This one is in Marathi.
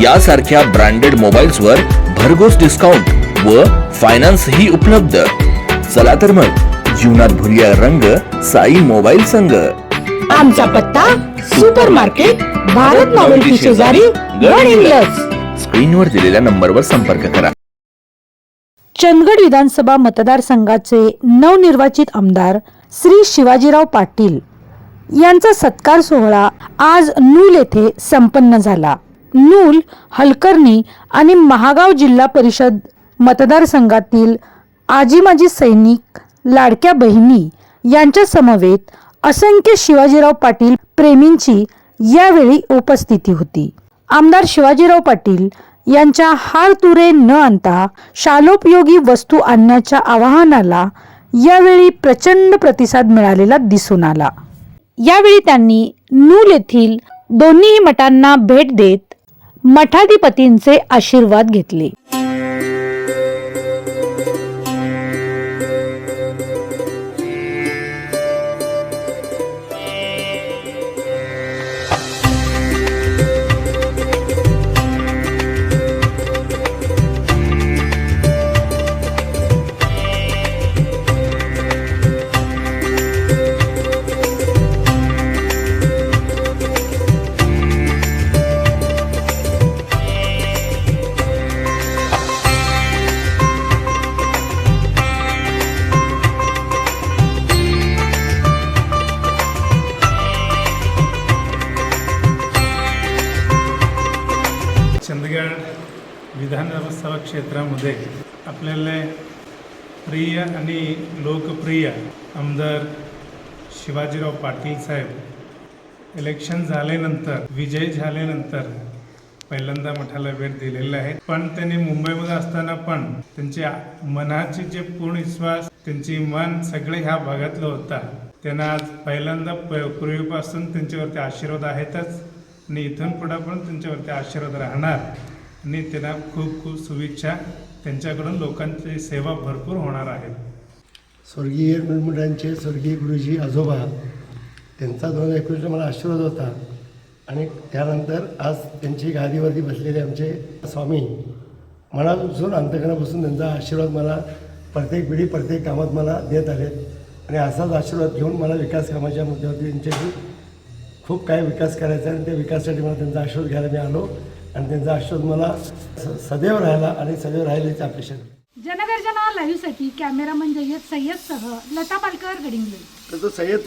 यासारख्या ब्रँडेड मोबाईल्स वर भरघोस डिस्काउंट व फायनान्स ही उपलब्ध. चला तर मग जीवनात भुरिया रंग साई मोबाईल संघ. आमचा पत्ता सुपर मार्केट भारत नॉवेल्टी शेजारी स्क्रीनवर दिलेल्या नंबरवर संपर्क करा. चंदगड विधानसभा मतदारसंघाचे नवनिर्वाचित आमदार श्री शिवाजीराव पाटील यांचा सत्कार सोहळा आज नूल येथे संपन्न झाला. नूल हलकर्णी आणि महागाव जिल्हा परिषद मतदारसंघातील आजी माजी सैनिक लाडक्या बहिणी यांच्या समवेत असंख्य शिवाजीराव पाटील प्रेमींची यावेळी उपस्थिती होती. आमदार शिवाजीराव पाटील यांच्या हार तुरे न आणता शालोपयोगी वस्तू आणण्याच्या आवाहनाला यावेळी प्रचंड प्रतिसाद मिळालेला दिसून आला. यावेळी त्यांनी नूल येथील दोन्ही मठांना भेट देत मठाधिपतींचे आशीर्वाद घेतले. रायगड विधानसभा क्षेत्रामध्ये आपल्याला प्रिय आणि लोकप्रिय आमदार शिवाजीराव पाटील साहेब इलेक्शन झाल्यानंतर विजय झाल्यानंतर पहिल्यांदा मठाला भेट दिलेला आहे. पण त्यांनी मुंबईमध्ये असताना पण त्यांच्या मनाचे जे पूर्ण विश्वास त्यांची मन सगळे ह्या भागातलं होता. त्यांना आज पहिल्यांदा प- पूर्वीपासून त्यांच्यावरती आशीर्वाद आहेतच. आणि इथून पुढं पण त्यांच्यावरती आशीर्वाद राहणार. आणि त्यांना खूप खूप शुभेच्छा. त्यांच्याकडून लोकांची सेवा भरपूर होणार आहे. स्वर्गीय मुलांचे स्वर्गीय गुरुजी आजोबा त्यांचा दोन हजार एकोणीसला मला आशीर्वाद होता. आणि त्यानंतर आज त्यांची गादीवरती बसलेले आमचे स्वामी मनापासून अंतकरणापासून त्यांचा आशीर्वाद मला प्रत्येक वेळी प्रत्येक कामात मला देत आले आणि असाच आशीर्वाद घेऊन मला विकास कामाच्या मुद्द्यावरती त्यांच्याशी खूप काय विकास करायचा आहे आणि त्या विकासासाठी मला त्यांचा आशीर्वाद घ्यायला मी आलो. आणि त्यांचा आशीर्वाद मला स- सदैव राहिला आणि सदैव राहील याची अपेक्षा जनगर्जना लाईव्हसाठी कॅमेरामन जय्यद सय्यदसह लता पालकर गडिंग्लज तर तो सय्यद